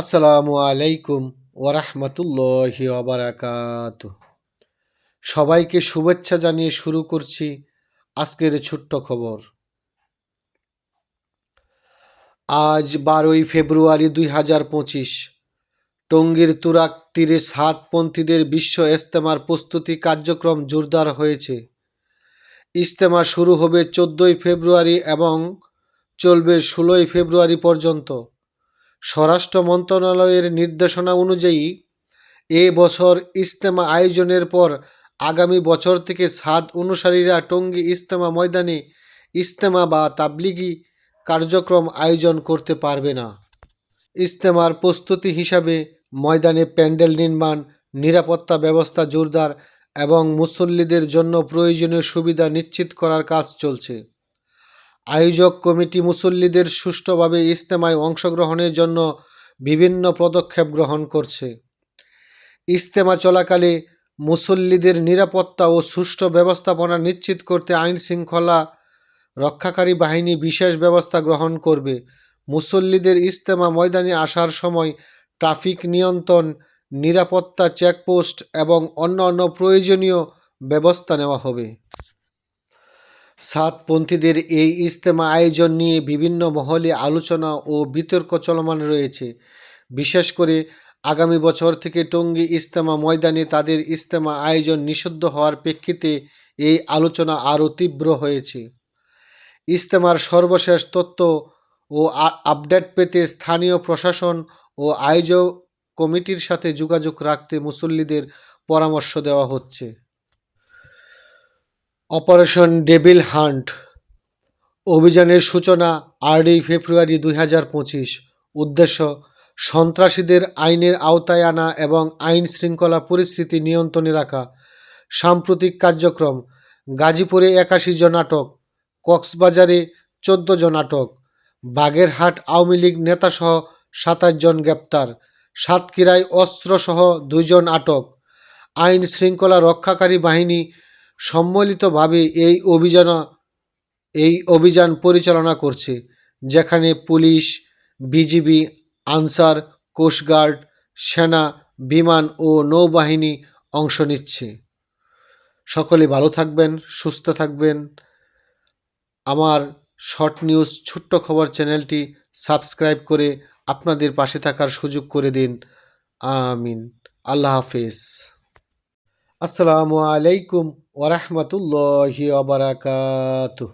আসসালামু আলাইকুম ওরহমতুল্লাহি ওবরাকাত সবাইকে শুভেচ্ছা জানিয়ে শুরু করছি আজকের ছোট্ট খবর। আজ বারোই ফেব্রুয়ারি দুই হাজার পঁচিশ, টঙ্গীর তুরাক তীরে সাতপন্থীদের বিশ্ব ইস্তেমার প্রস্তুতি কার্যক্রম জোরদার হয়েছে। ইস্তেমা শুরু হবে চোদ্দোই ফেব্রুয়ারি এবং চলবে ষোলোই ফেব্রুয়ারি পর্যন্ত। স্বরাষ্ট্র মন্ত্রণালয়ের নির্দেশনা অনুযায়ী, এ বছর ইজতেমা আয়োজনের পর আগামী বছর থেকে সাদ অনুসারীরা টঙ্গী ইজতেমা ময়দানে ইজতেমা বা তাবলিগি কার্যক্রম আয়োজন করতে পারবে না। ইজতেমার প্রস্তুতি হিসাবে ময়দানে প্যান্ডেল নির্মাণ, নিরাপত্তা ব্যবস্থা জোরদার এবং মুসল্লিদের জন্য প্রয়োজনীয় সুবিধা নিশ্চিত করার কাজ চলছে। আয়োজক কমিটি মুসল্লিদের সুষ্ঠুভাবে ইজতেমায় অংশগ্রহণের জন্য বিভিন্ন পদক্ষেপ গ্রহণ করছে। ইজতেমা চলাকালে মুসল্লিদের নিরাপত্তা ও সুষ্ঠু ব্যবস্থাপনা নিশ্চিত করতে আইন শৃঙ্খলা রক্ষাকারী বাহিনী বিশেষ ব্যবস্থা গ্রহণ করবে। মুসল্লিদের ইজতেমা ময়দানে আসার সময় ট্রাফিক নিয়ন্ত্রণ, নিরাপত্তা চেকপোস্ট এবং অন্যান্য প্রয়োজনীয় ব্যবস্থা নেওয়া হবে। সাতপন্থীদের এই ইজতেমা আয়োজন নিয়ে বিভিন্ন মহলে আলোচনা ও বিতর্ক চলমান রয়েছে। বিশেষ করে আগামী বছর থেকে টঙ্গী ইজতেমা ময়দানে তাদের ইজতেমা আয়োজন নিষিদ্ধ হওয়ার প্রেক্ষিতে এই আলোচনা আরও তীব্র হয়েছে। ইজতেমার সর্বশেষ তথ্য ও আপডেট পেতে স্থানীয় প্রশাসন ও আয়োজক কমিটির সাথে যোগাযোগ রাখতে মুসল্লিদের পরামর্শ দেওয়া হচ্ছে। Operation devil hunt. অভিযানের সূচনা আটই ফেব্রুয়ারি দুই হাজার পঁচিশ। উদ্দেশ্য, সন্ত্রাসীদের আইনের আওতায় আনা এবং আইন শৃঙ্খলা পরিস্থিতি নিয়ন্ত্রণে রাখা। সাম্প্রতিক কার্যক্রম, গাজীপুরে একাশি জন আটক, কক্সবাজারে চোদ্দ জন আটক, বাগেরহাট আওয়ামী লীগ নেতাসহ সাতাশ জন গ্রেপ্তার, সাতক্ষীরায় অস্ত্রসহ দুইজন আটক। আইন শৃঙ্খলা রক্ষাকারী বাহিনী সম্মিলিতভাবে এই অভিযান এই অভিযান পরিচালনা করছে, যেখানে পুলিশ, বিজিবি, আনসার কোস্টগার্ড সেনা, বিমান ও নৌবাহিনী অংশ নিচ্ছে। সকলে ভালো থাকবেন, সুস্থ থাকবেন। আমার শর্ট নিউজ, ছোট্ট খবর চ্যানেলটি সাবস্ক্রাইব করে আপনাদের পাশে থাকার সুযোগ করে দিন। আমিন। আল্লাহ হাফেজ। আসসালামু আলাইকুম। ওরহমতুল্লাহি ওবরাকাতুহ